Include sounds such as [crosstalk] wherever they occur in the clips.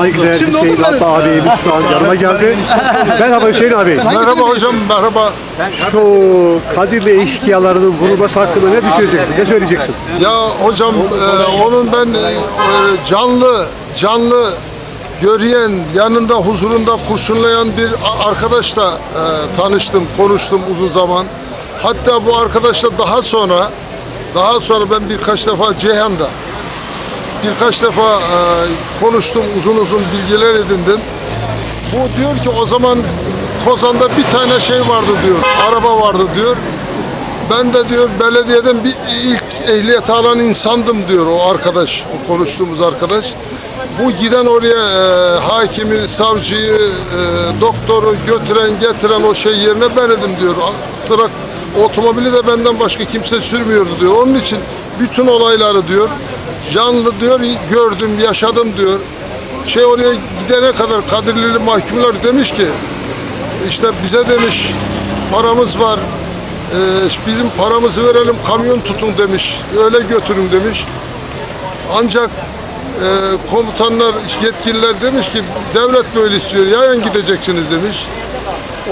saygıdeğer Şimdi Hüseyin Atlı abimiz şu an yanıma geldi. Merhaba Hüseyin abi. Merhaba hocam, merhaba. Şu Kadirli eşkıyalarının vurulması hakkında ne düşüneceksin? Ne söyleyeceksin? Ya hocam, e, onun ben e, canlı, canlı göreyen, yanında huzurunda kurşunlayan bir arkadaşla e, tanıştım, konuştum uzun zaman. Hatta bu arkadaşla daha sonra, daha sonra ben birkaç defa Ceyhan'da, birkaç defa e, konuştum, uzun uzun bilgiler edindim. Bu diyor ki o zaman Kozan'da bir tane şey vardı diyor, araba vardı diyor. Ben de diyor belediyeden bir ilk ehliyet alan insandım diyor o arkadaş, o konuştuğumuz arkadaş. Bu giden oraya e, hakimi, savcıyı, e, doktoru götüren getiren o şey yerine ben edim diyor. Trak, otomobili de benden başka kimse sürmüyordu diyor. Onun için bütün olayları diyor canlı diyor gördüm, yaşadım diyor. Şey oraya gidene kadar Kadirlili mahkumlar demiş ki işte bize demiş paramız var. Ee, bizim paramızı verelim kamyon tutun demiş. Öyle götürün demiş. Ancak e, komutanlar, yetkililer demiş ki devlet böyle istiyor. Yayan gideceksiniz demiş.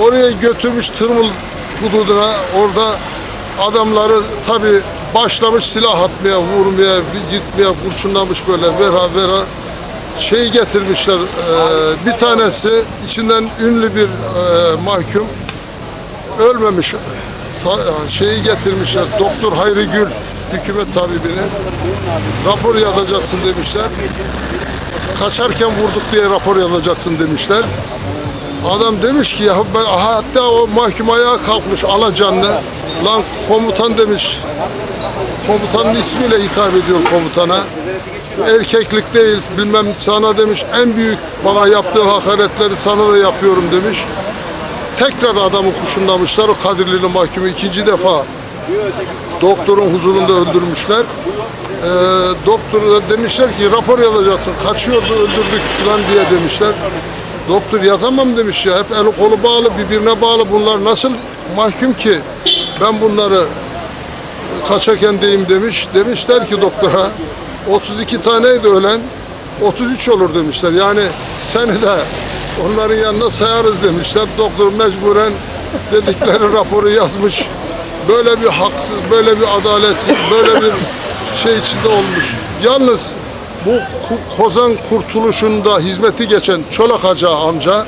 Oraya götürmüş Tırmıl hududuna. Orada adamları tabi başlamış silah atmaya, vurmaya, gitmeye, kurşunlamış böyle vera vera şey getirmişler. e, bir tanesi içinden ünlü bir e, mahkum ölmemiş. Sa- şeyi getirmişler. Doktor Hayri Gül hükümet tabibini rapor yazacaksın demişler. Kaçarken vurduk diye rapor yazacaksın demişler. Adam demiş ki ya ben, hatta o mahkum ayağa kalkmış alacanlı. Lan komutan demiş. Komutanın ismiyle hitap ediyor komutana. Erkeklik değil bilmem sana demiş en büyük bana yaptığı hakaretleri sana da yapıyorum demiş. Tekrar adamı kurşunlamışlar o Kadirli'nin mahkumu ikinci defa doktorun huzurunda öldürmüşler. Ee, doktoru da demişler ki rapor yazacaksın kaçıyordu öldürdük falan diye demişler. Doktor yazamam demiş ya hep eli kolu bağlı birbirine bağlı bunlar nasıl mahkum ki ben bunları kaçarken deyim demiş. Demişler ki doktora 32 taneydi ölen 33 olur demişler. Yani seni de onların yanına sayarız demişler. Doktor mecburen dedikleri [laughs] raporu yazmış. Böyle bir haksız, böyle bir adaletsiz, böyle bir şey içinde olmuş. Yalnız bu Kozan kurtuluşunda hizmeti geçen Çolak Hacı amca